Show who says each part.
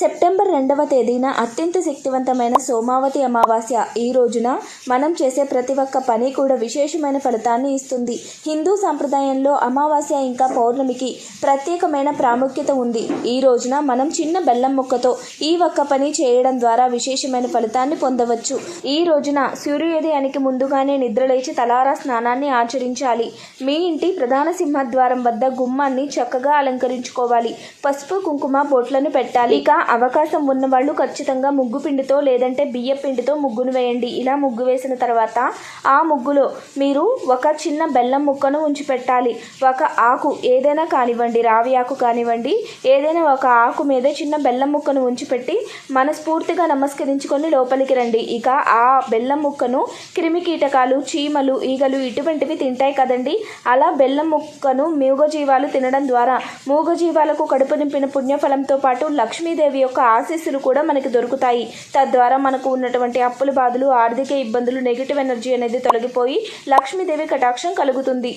Speaker 1: September రెండవ తేదీన అత్యంత శక్తివంతమైన సోమావతి అమావాస్య. ఈ రోజున మనం చేసే ప్రతి ఒక్క పని కూడా విశేషమైన ఫలితాన్ని ఇస్తుంది. హిందూ సాంప్రదాయంలో అమావాస్య ఇంకా పౌర్ణమికి ప్రత్యేకమైన ప్రాముఖ్యత ఉంది. ఈ రోజున మనం చిన్న బెల్లం ముక్కతో ఈ ఒక్క పని చేయడం ద్వారా విశేషమైన ఫలితాన్ని పొందవచ్చు. ఈ రోజున సూర్యోదయానికి ముందుగానే నిద్రలేచి తలారా స్నానాన్ని ఆచరించాలి. మీ ఇంటి ప్రధాన సింహద్వారం వద్ద గుమ్మాన్ని చక్కగా అలంకరించుకోవాలి. పసుపు కుంకుమ బొట్లను పెట్టాలి. ఇక అవకాశం ఉన్న వాళ్ళు ఖచ్చితంగా ముగ్గు పిండితో లేదంటే బియ్య పిండితో ముగ్గును వేయండి. ఇలా ముగ్గు వేసిన తర్వాత ఆ ముగ్గులో మీరు ఒక చిన్న బెల్లం ముక్కను ఉంచి పెట్టాలి. ఒక ఆకు ఏదైనా కానివ్వండి రావి ఆకు కానివ్వండి ఏదైనా ఒక ఆకు మీద చిన్న బెల్లం ముక్కను ఉంచి పెట్టి మనస్ఫూర్తిగా నమస్కరించుకొని లోపలికి రండి. ఇక ఆ బెల్లం ముక్కను క్రిమి కీటకాలు చీమలు ఈగలు ఇటువంటివి తింటాయి కదండి. అలా బెల్లం ముక్కను మూగజీవాలు తినడం ద్వారా మూగజీవాలకు కడుపు నింపిన పుణ్యఫలంతో పాటు లక్ష్మీదేవి లక్ష్మీదేవి యొక్క ఆశీస్సులు కూడా మనకి దొరుకుతాయి. తద్వారా మనకు ఉన్నటువంటి అప్పుల బాధలు ఆర్థిక ఇబ్బందులు నెగిటివ్ ఎనర్జీ అనేది తొలగిపోయి లక్ష్మీదేవి కటాక్షం కలుగుతుంది.